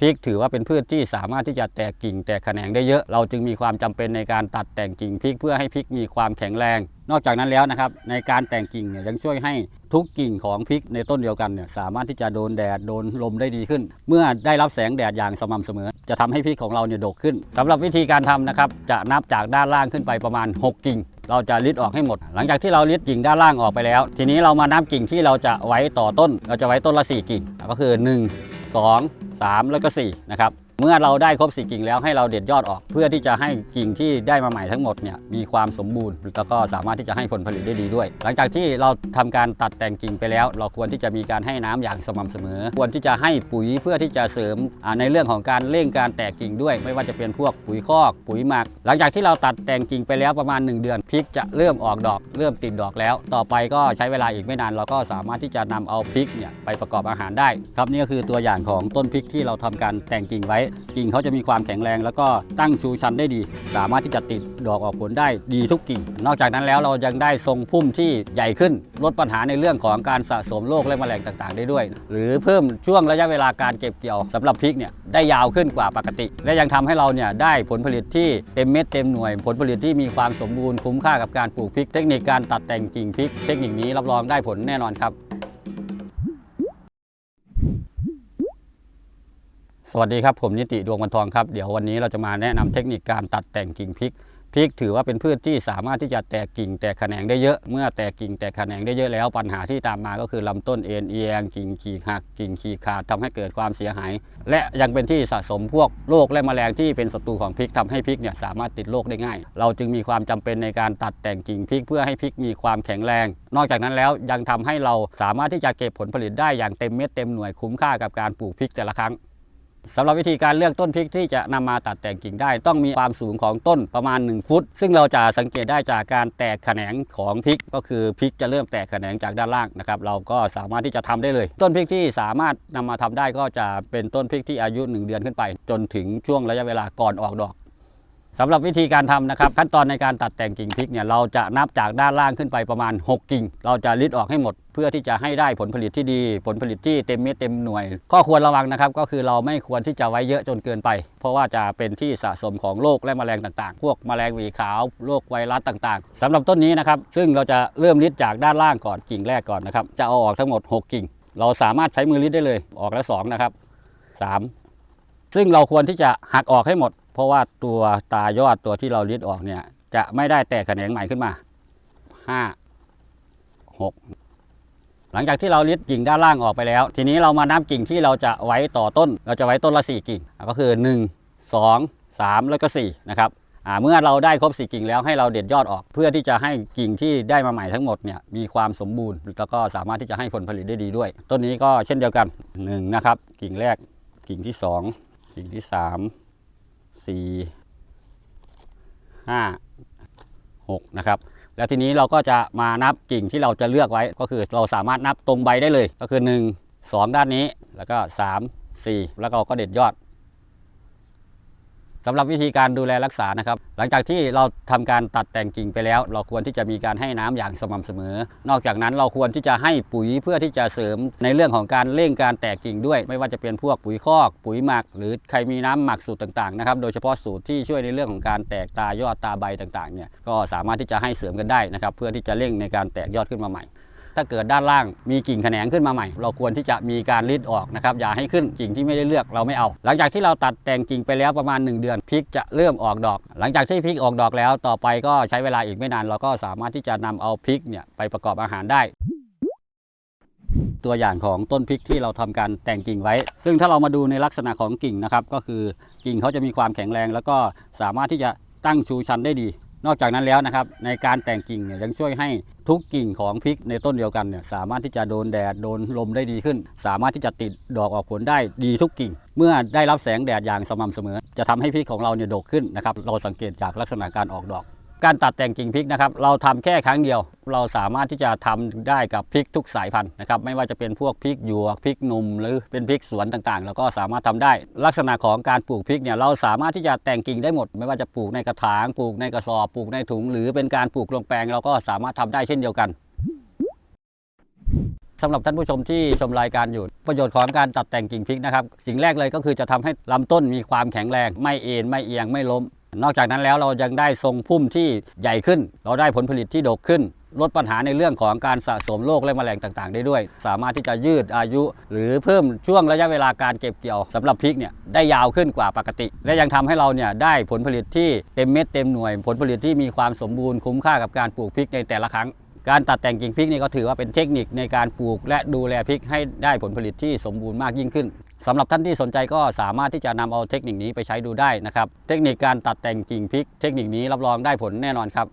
พริกถือว่าเป็นพืชที่สามารถที่จะแตกกิ่งแตกแขนงได้เยอะ เราจึงมีความจำเป็นในการตัดแต่งกิ่งพริกเพื่อให้พริกมีความแข็งแรง นอกจากนั้นแล้วนะครับในการแต่งกิ่งเนี่ยยังช่วยให้ทุกกิ่งของพริกในต้นเดียวกันเนี่ยสามารถที่จะโดนแดดโดนลมได้ดีขึ้น เมื่อได้รับแสงแดดอย่างสม่ำเสมอ จะทำให้พริกของเราเนี่ยดกขึ้นสำหรับวิธีการทำนะครับจะนับจากด้านล่างขึ้นไปประมาณ 6 กิ่งเราจะลิดออกให้หมด หลังจากที่เราลิดกิ่งด้านล่างออกไปแล้ว ทีนี้เรามานับกิ่งที่เราจะไว้ต่อต้น เราจะไว้ต้นละ 4 กิ่ง ก็คือ 1 2 3 แล้วก็4นะครับ เมื่อเราได้ครบ4กิ่งแล้วให้เราเด็ดยอดออก เพื่อที่จะให้กิ่งที่ได้มาใหม่ทั้งหมดเนี่ยมีความสมบูรณ์แล้วก็สามารถที่จะให้ผลผลิตได้ดีด้วย หลังจากที่เราทำการตัดแต่งกิ่งไปแล้ว เราควรที่จะมีการให้น้ำอย่างสม่ำเสมอ ควรที่จะให้ปุ๋ยเพื่อที่จะเสริมในเรื่องของการเร่งการแตกกิ่งด้วย ไม่ว่าจะเป็นพวกปุ๋ยคอก ปุ๋ยหมัก หลังจากที่เราตัดแต่งกิ่งไปแล้วประมาณ 1 เดือนพริกจะเริ่มออกดอก เริ่มติดดอกแล้ว ต่อไปก็ใช้เวลาอีกไม่นานเราก็สามารถที่จะนำเอาพริกเนี่ยไปประกอบอาหารได้ ครับนี่ก็คือตัวอย่างของต้นพริกที่เราทำการแต่งกิ่งไว้กิ่งเขาจะมีความแข็งแรง แล้วก็ตั้งชูชันได้ดี สามารถที่จะติดดอกออกผลได้ดีทุกกิ่ง นอกจากนั้นแล้วเรายังได้ทรงพุ่มที่ใหญ่ขึ้น ลดปัญหาในเรื่องของการสะสมโรคและแมลงต่างๆ ได้ด้วย หรือเพิ่มช่วงระยะเวลาการเก็บเกี่ยวสำหรับพริกเนี่ยได้ยาวขึ้นกว่าปกติ และยังทำให้เราเนี่ยได้ผลผลิตที่เต็มเม็ดเต็มหน่วย ผลผลิตที่มีความสมบูรณ์คุ้มค่ากับการปลูกพริก เทคนิคการตัดแต่งกิ่งพริก เทคนิคนี้รับรองได้ผลแน่นอนครับ สวัสดีครับ ผมนิติดวงวันทองครับ เดี๋ยววันนี้เราจะมาแนะนำเทคนิคการตัดแต่งกิ่งพริกพริกถือว่าเป็นพืชที่สามารถที่จะแตกกิ่งแตกแขนงได้เยอะ เมื่อแตกกิ่งแตกแขนงได้เยอะแล้ว ปัญหาที่ตามมาก็คือลำต้นเอ็นเอียง กิ่งขีดหักกิ่งขีดขาดทำให้เกิดความเสียหาย และยังเป็นที่สะสมพวกโรคและแมลงที่เป็นศัตรูของพริกทำให้พริกเนี่ยสามารถติดโรคได้ง่าย เราจึงมีความจำเป็นในการตัดแต่งกิ่งพริกเพื่อให้พริกมีความแข็งแรง นอกจากนั้นแล้วยังทำให้เราสามารถที่จะเก็บผลผลิตได้อย่างเต็มเม็ดเต็มหน่วยคุ้มค่ากับการปลูกพริกแต่ละครั้ง สำหรับวิธีการเลือกต้นพริกที่จะนำมาตัดแต่งกิ่งได้ ต้องมีความสูงของต้นประมาณ 1 ฟุต ซึ่งเราจะสังเกตได้จากการแตกแขนงของพริก ก็คือพริกจะเริ่มแตกแขนงจากด้านล่างนะครับเราก็สามารถที่จะทำได้เลย ต้นพริกที่สามารถนำมาทำได้ก็จะเป็นต้นพริกที่อายุ 1 เดือนขึ้นไป จนถึงช่วงระยะเวลาก่อนออกดอก สำหรับวิธีการทำนะครับ ขั้นตอนในการตัดแต่งกิ่งพริกเนี่ยเราจะนับจากด้านล่างขึ้นไปประมาณ 6 กิ่ง เราจะลิดออกให้หมด เพื่อที่จะให้ได้ผลผลิตที่ดี ผลผลิตที่เต็มเม็ดเต็มหน่วย ก็ควรระวังนะครับก็คือเราไม่ควรที่จะไว้เยอะจนเกินไป เพราะว่าจะเป็นที่สะสมของโรคและแมลงต่างๆ พวกแมลงหวีขาวโรคไวรัสต่างๆสำหรับต้นนี้นะครับซึ่งเราจะเริ่มลิดจากด้านล่างก่อนกิ่งแรกก่อนนะครับจะเอาออกทั้งหมด 6 กิ่ง เราสามารถใช้มือลิดได้เลยออกแล้วสองนะครับสามซึ่งเราควรที่จะหักออกให้หมด เพราะว่าตัวตายอดตัวที่เราลิดออกเนี่ย จะไม่ได้แตกแขนงใหม่ขึ้นมาห้าหกหลังจากที่เราลิดกิ่งด้านล่างออกไปแล้ว ทีนี้เรามานับกิ่งที่เราจะไว้ต่อต้น เราจะไว้ต้นละสี่กิ่ง ก็คือ 1 2 3 แล้วก็4นะครับเมื่อเราได้ครบสี่กิ่งแล้วให้เราเด็ดยอดออก เพื่อที่จะให้กิ่งที่ได้มาใหม่ทั้งหมดเนี่ยมีความสมบูรณ์แล้วก็สามารถที่จะให้ผลผลิตได้ดีด้วย ต้นนี้ก็เช่นเดียวกันหนึ่งนะครับกิ่งแรกกิ่งที่สองกิ่งที่สาม สี่ห้าหกนะครับ แล้วทีนี้เราก็จะมานับกิ่งที่เราจะเลือกไว้ ก็คือเราสามารถนับตรงใบได้เลย ก็คือ1 2ด้านนี้ แล้วก็3 4แล้วเราก็เด็ดยอดสำหรับวิธีการดูแลรักษานะครับ หลังจากที่เราทำการตัดแต่งกิ่งไปแล้ว เราควรที่จะมีการให้น้ำอย่างสม่ำเสมอ นอกจากนั้นเราควรที่จะให้ปุ๋ยเพื่อที่จะเสริมในเรื่องของการเร่งการแตกกิ่งด้วย ไม่ว่าจะเป็นพวกปุ๋ยคอก ปุ๋ยหมัก หรือใครมีน้ำหมักสูตรต่างๆนะครับโดยเฉพาะสูตรที่ช่วยในเรื่องของการแตกตายอดตาใบต่างๆเนี่ยก็สามารถที่จะให้เสริมกันได้นะครับเพื่อที่จะเร่งในการแตกยอดขึ้นมาใหม่ ถ้าเกิดด้านล่างมีกิ่งแขนงขึ้นมาใหม่ เราควรที่จะมีการรีดออกนะครับอย่าให้ขึ้นกิ่งที่ไม่ได้เลือกเราไม่เอา หลังจากที่เราตัดแต่งกิ่งไปแล้วประมาณ 1 เดือนพริกจะเริ่มออกดอก หลังจากที่พริกออกดอกแล้วต่อไปก็ใช้เวลาอีกไม่นาน เราก็สามารถที่จะนำเอาพริกเนี่ยไปประกอบอาหารได้ตัวอย่างของต้นพริกที่เราทำการแต่งกิ่งไว้ ซึ่งถ้าเรามาดูในลักษณะของกิ่งนะครับ ก็คือกิ่งเขาจะมีความแข็งแรง แล้วก็สามารถที่จะตั้งชูชันได้ดี นอกจากนั้นแล้วนะครับในการแต่งกิ่งเนี่ยยังช่วยให้ทุกกิ่งของพริกในต้นเดียวกันเนี่ยสามารถที่จะโดนแดดโดนลมได้ดีขึ้น สามารถที่จะติดดอกออกผลได้ดีทุกกิ่ง เมื่อได้รับแสงแดดอย่างสม่ำเสมอ จะทำให้พริกของเราเนี่ยดกขึ้นนะครับเราสังเกตจากลักษณะการออกดอก การตัดแต่งกิ่งพริกนะครับเราทำแค่ครั้งเดียว เราสามารถที่จะทำได้กับพริกทุกสายพันธุ์นะครับไม่ว่าจะเป็นพวกพริกหยวกพริกหนุ่มหรือเป็นพริกสวนต่างๆเราก็สามารถทำได้ ลักษณะของการปลูกพริกเนี่ยเราสามารถที่จะแต่งกิ่งได้หมด ไม่ว่าจะปลูกในกระถางปลูกในกระสอบปลูกในถุง หรือเป็นการปลูกลงแปลงเราก็สามารถทำได้เช่นเดียวกันสำหรับท่านผู้ชมที่ชมรายการอยู่ ประโยชน์ของการตัดแต่งกิ่งพริกนะครับ สิ่งแรกเลยก็คือจะทำให้ลำต้นมีความแข็งแรง ไม่เอ็นไม่เอียงไม่ล้ม นอกจากนั้นแล้วเรายังได้ทรงพุ่มที่ใหญ่ขึ้น เราได้ผลผลิตที่ดกขึ้น ลดปัญหาในเรื่องของการสะสมโรคและแมลงต่างๆ ได้ด้วย สามารถที่จะยืดอายุ หรือเพิ่มช่วงระยะเวลาการเก็บเกี่ยวสำหรับพริกเนี่ยได้ยาวขึ้นกว่าปกติ และยังทำให้เราเนี่ยได้ผลผลิตที่เต็มเม็ดเต็มหน่วย ผลผลิตที่มีความสมบูรณ์คุ้มค่ากับการปลูกพริกในแต่ละครั้ง การตัดแต่งกิ่งพริกนี่ก็ถือว่าเป็นเทคนิคในการปลูกและดูแลพริกให้ได้ผลผลิตที่สมบูรณ์มากยิ่งขึ้นสำหรับท่านที่สนใจก็สามารถที่จะนำเอาเทคนิคนี้ไปใช้ดูได้นะครับ เทคนิคการตัดแต่งกิ่งพริก เทคนิคนี้รับรองได้ผลแน่นอนครับ